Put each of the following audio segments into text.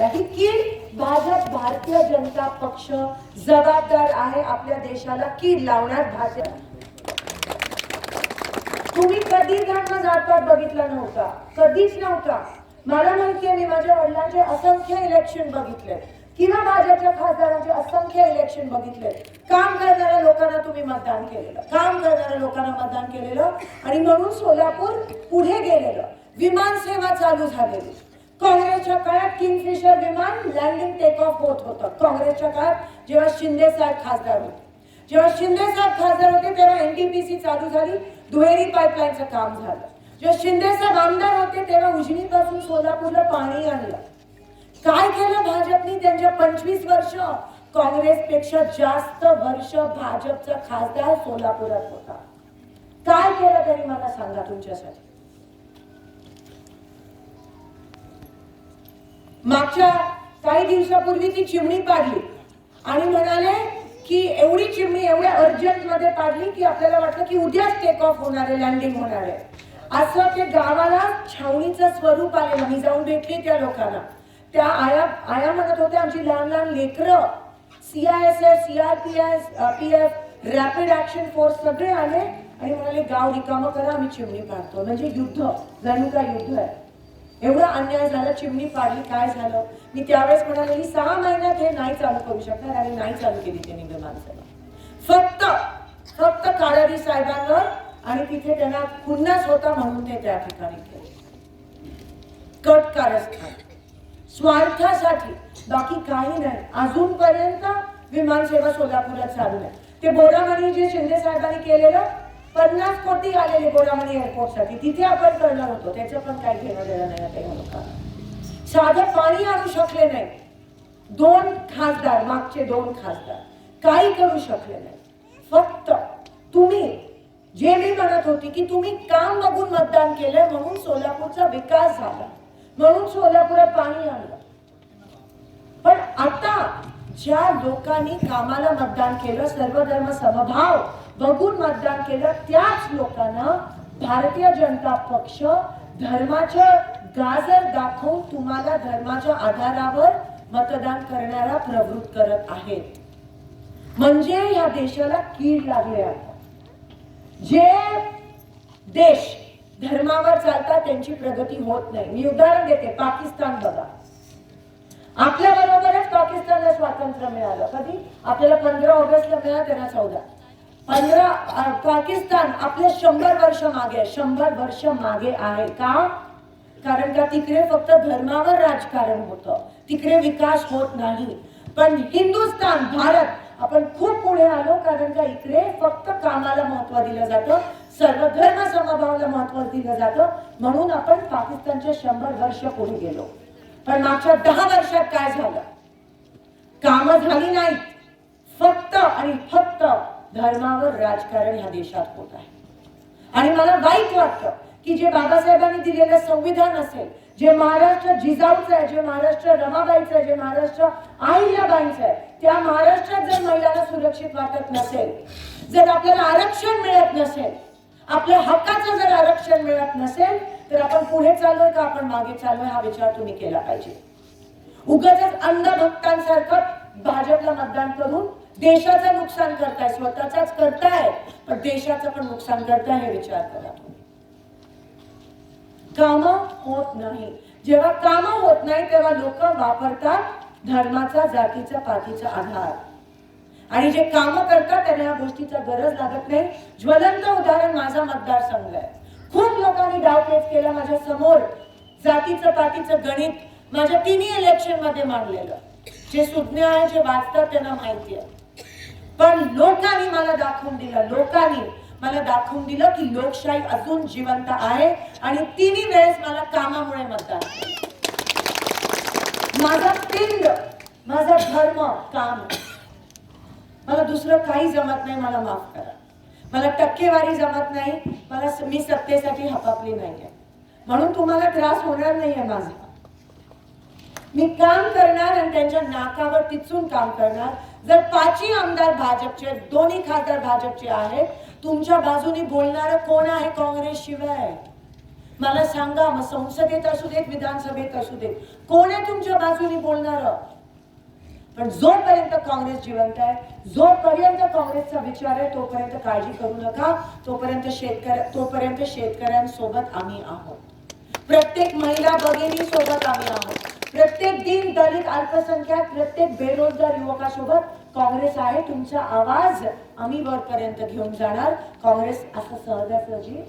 कीड भाजप भारतीय जनता पक्ष जबाबदार आहे आपल्या देशाला कीड लावण्यात भाजप? तुम्ही कधी त्यांना जातपात बघितला नव्हता? कधीच नव्हता. मला माहितीये मी माझ्या वडिलांचे असंख्य इलेक्शन बघितले. किंवा भाजपच्या खासदारांचे असंख्य इलेक्शन बघितले. काम करणाऱ्या लोकांना तुम्ही मतदान केलेलं. काम करणाऱ्या लोकांना मतदान केलेलं. आणि म्हणून सोलापूर पुढे गेलेलं. विमान सेवा चालू झालेली. काँग्रेसच्या काळात किंगफिशर विमान लँडिंग टेक ऑफ होत होतं. काँग्रेसच्या काळात जेव्हा शिंदे साहेब खासदार होते. जेव्हा शिंदे साहेब खासदार होते तेव्हा एनटीपीसी चालू झाली दुहेरी पाईपलाईनचं काम झालं. जेव्हा शिंदे साहेब आमदार होते तेव्हा उजनीपासून सोलापूरला पाणी आणलं. काय केलं भाजपनी? त्यांच्या पंचवीस वर्ष काँग्रेसपेक्षा जास्त वर्ष भाजपचा खासदार सोलापुरात होता. काय केलं तरी मला सांगा तुमच्यासाठी? मागच्या काही दिवसापूर्वी ती चिमणी पाडली. आणि म्हणाले की एवढी चिमणी एवढ्या अर्जंटमध्ये पाडली की आपल्याला वाटलं की उद्याच टेक ऑफ होणार आहे लँडिंग होणार आहे. असं ते गावाला छावणीचं स्वरूप आलेलं मी जाऊन भेटली त्या लोकांना. त्या आया आया म्हणत होत्या आमची लहान लहान लेकरं CISF R P F rapid action force सगळे आले आणि म्हणाले गाव रिकामं करा आम्ही चिमणी पाडतो. म्हणजे युद्ध जणू काय युद्ध आहे. एवढा अन्याय झाला चिमणी पाडली काय झालं? मी त्यावेळेस म्हणाले ही सहा महिन्यात हे नाही चालू करू शकणार आणि नाही चालू केली त्यांनी माणसाला फक्त फक्त काळारी साहेबांवर आणि तिथे त्यांना खुन्नस होता म्हणून ते त्या ठिकाणी केले. कट कारस्थान. स्वार्थासाठी. बाकी काही नाही. अजूनपर्यंत विमानसेवा सोलापुरात चालू आहे. ते बोरामणी जे शिंदे साहेबांनी केलेलं पन्नास कोटी आलेले बोरामणी एअरपोर्टसाठी तिथे आपण करणार होतो. त्याचं पण काही घेणं देणं नाही आता या लोकांना साधं पाणी आणू शकले नाही. दोन खासदार मागचे दोन खासदार. काही करू शकले नाही. फक्त तुम्ही जे मी म्हणत होती की तुम्ही काम बघून मतदान केलं म्हणून सोलापूरचा विकास झाला. म्हणून सोलापुरात पाणी आणलं. पण आता ज्या लोकांनी कामाला मतदान केलं सर्वधर्म समभाव बघून मतदान केलं. त्याच लोकांना भारतीय जनता पक्ष धर्माच्या गाजर दाखवून तुम्हाला धर्माच्या आधारावर मतदान करण्याला प्रवृत्त करत आहे. म्हणजे या देशाला कीड लागले आता जे देश धर्मावर चालतात त्यांची प्रगती होत नाही. मी उदाहरण देते पाकिस्तान बघा. आपल्या बरोबरच पाकिस्तानला स्वातंत्र्य मिळालं. कधी? आपल्याला पंधरा ऑगस्टला मिळालं त्यांना चौदा. पंधरा पाकिस्तान आपल्या शंभर वर्ष मागे शंभर वर्ष मागे आहे का? कारण का तिकडे फक्त धर्मावर राजकारण होतं. तिकडे विकास होत नाही. पण हिंदुस्थान भारत आपण खूप पुढे आलो कारण का इकडे फक्त कामाला महत्त्व दिलं जातं सर्व धर्म समभावाला महत्त्व दिलं जातं म्हणून आपण पाकिस्तानच्या शंभर वर्ष पुढे गेलो. पण मागच्या दहा वर्षात काय झालं? कामं झाली नाहीत. फक्त आणि फक्त धर्मावर राजकारण ह्या देशात होत आहे. आणि मला वाईट वाटतं की जे बाबासाहेबांनी दिलेलं संविधान असेल जे महाराष्ट्र जिजाऊचं आहे जे महाराष्ट्र रमाबाईचं आहे जे महाराष्ट्र अहिल्याबाईंचं आहे त्या महाराष्ट्रात जर महिलांना सुरक्षित वाटत नसेल जर आपल्याला आरक्षण मिळत नसेल आपल्या हक्काचं जर आरक्षण मिळत नसेल तर आपण पुढे चाललोय का? आपण मागे चाललोय? हा विचार तुम्ही केला पाहिजे. उगाच अंधभक्तांसारखं भाजपला मतदान करून देशाचं नुकसान करताय स्वतःचाच करताय पण देशाचं पण नुकसान करताय हे विचार करा. काम होत नाही. जेव्हा काम होत नाही तेव्हा लोक वापरतात धर्माचा जातीचा पातीचा आधार. आणि जे काम करतात त्यांना या गोष्टीचा गरज लागत नाही. ज्वलंत उदाहरण माझा मतदारसंघ आहे. खूप लोकांनी डावपेच केला माझ्यासमोर. जातीचं पातीचं गणित माझ्या तिन्ही इलेक्शनमध्ये मांडलेलं. जे सुज्ञ आहे जे वाचतात त्यांना माहिती आहे. पण लोकांनी मला दाखवून दिलं लोकांनी मला दाखवून दिलं की लोकशाही अजून जिवंत आहे आणि तिन्ही वेळेस मला कामामुळे मतदान माझा पिंड माझा धर्म काम. मला दुसरं काही जमत नाही मला माफ करा. मला टक्केवारी जमत नाही मला मी सत्तेसाठी हपापली नाहीये. म्हणून तुम्हाला त्रास होणार नाहीये माझा. मी काम करणार आणि त्यांच्या नाकावर तिचून काम करणार. जर पाचही आमदार भाजपचे दोन्ही खासदार भाजपचे आहेत तुमच्या बाजूनी बोलणारं कोण आहे काँग्रेस शिवाय? मला सांगा मग संसदेत असू देत विधानसभेत असू देत कोण आहे तुमच्या बाजूने बोलणार? पण जोपर्यंत काँग्रेस जिवंत आहे जोपर्यंत काँग्रेसचा विचार आहे तोपर्यंत काळजी करू नका तोपर्यंत शेतकऱ्या तोपर्यंत शेतकऱ्यांसोबत आम्ही आहोत. प्रत्येक महिला भगिनी सोबत आम्ही आहोत. प्रत्येक दिन दलित अल्पसंख्याक प्रत्येक बेरोजगार युवकासोबत काँग्रेस आहे. तुमचा आवाज आम्ही वरपर्यंत घेऊन जाणार. काँग्रेस असं सहजासहजी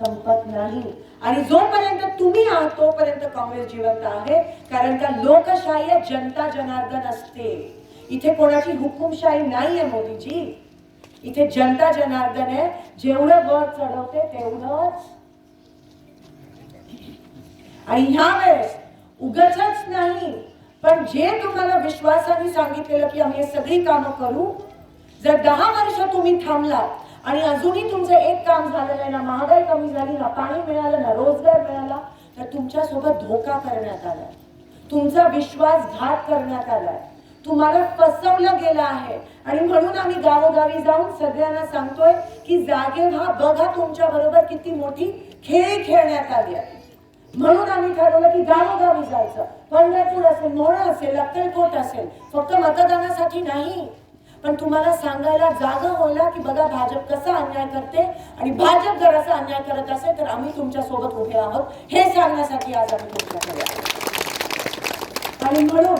संपत नाही. आणि जोपर्यंत तुम्ही आहात तोपर्यंत काँग्रेस जिवंत आहे. कारण का लोकशाही जनता जनार्दन असते. इथे कोणाची हुकुमशाही नाहीये मोदीजी. इथे जनता जनार्दन आहे. जेवढं वर चढवते तेवढंच. आणि ह्या वेळेस उगच नाही. पण जे तुम्हाला विश्वासाने सांगितलेलं की आम्ही हे सगळी कामं करू जर दहा वर्ष तुम्ही थांबलात आणि अजूनही तुमचं एक काम झालेलं आहे ना महागाई कमी झाली ना पाणी मिळालं ना रोजगार मिळाला तर तुमच्यासोबत धोका करण्यात आलाय. तुमचा विश्वासघात करण्यात आलाय. तुम्हाला फसवलं गेलं आहे. आणि म्हणून आम्ही गावोगावी जाऊन सगळ्यांना सांगतोय की जागे व्हा बघा तुमच्या बरोबर किती मोठी खेळ खेळण्यात आली आहे. म्हणून आम्ही ठरवलं की गावोगावी जायचं. पंढरपूर असेल मोळा असेल अक्कलकोट असेल फक्त मतदानासाठी नाही. पण तुम्हाला सांगायला जागा होईल की बघा भाजप कसा अन्याय करते आणि भाजप जर असा अन्याय करत असेल तर आम्ही तुमच्यासोबत उभे आहोत. हे सांगण्यासाठी आज आम्ही तुमच्याकडे आणि म्हणून